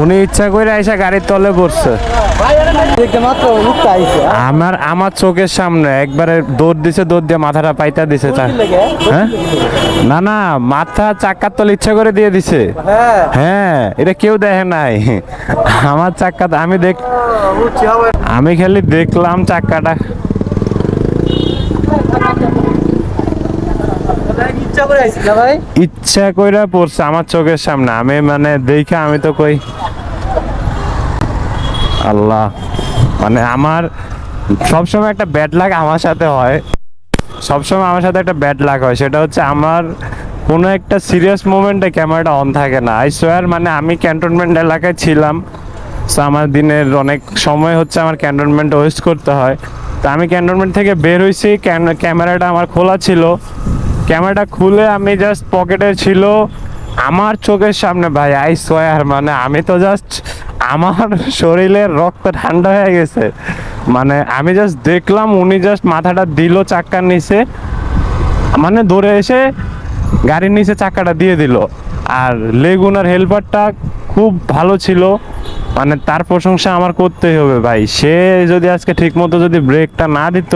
উনি ইচ্ছা করে আইসা গাড়ির তলে পড়ছে। আমার আমার চোখের সামনে একবারে দৌড় দিছে, দৌড় দিয়ে মাথাটা পাইতা দিছে তার। হ্যাঁ? না না, মাথা চাক্কার তলে ইচ্ছা করে দিয়ে দিছে। হ্যাঁ এটা কেউ দেখে নাই। আমার চাক্কা আমি দেখ আমি খালি দেখলাম চাক্কাটা ইচ্ছা কইরা পড়ছে আমার চোখের সামনে। আমি মানে দেখে আমি তো কই, আল্লাহ। মানে আমার সবসময় একটা ব্যাড লাগ আমার সাথে হয়। সবসময় আমার সাথে একটা ব্যাড লাগ হয়। সেটা হচ্ছে আমার কোনো একটা সিরিয়াস মোমেন্টে ক্যামেরাটা অন থাকে না। আই সোয়ার মানে আমি ক্যান্টনমেন্ট এলাকায় ছিলাম। সো আমার দিনের অনেক সময় হচ্ছে আমার ক্যান্টনমেন্ট ওয়েস্ট করতে হয়। তো আমি ক্যান্টনমেন্ট থেকে বের হয়েছি ক্যামেরাটা আমার খোলা ছিল। ক্যামেরাটা খুলে আমি জাস্ট পকেটে ছিল। আমার চোখের সামনে ভাই আই সোয়ার মানে আমি তো জাস্ট আমার শরীরের রক্ত ঠান্ডা হয়ে গেছে। মানে আমি জাস্ট দেখলাম, উনি জাস্ট মাথাটা দিল চাক্কার নিচে। মানে ধরে এসে গাড়ির নিচে চাকাটা দিয়ে দিল। আর লেগুনার হেল্পারটা খুব ভালো ছিল। মানে তার প্রশংসা আমার করতেই হবে ভাই। সে যদি আজকে ঠিক মতো যদি ব্রেকটা না দিত,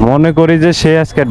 মনে করি যে সে আজকে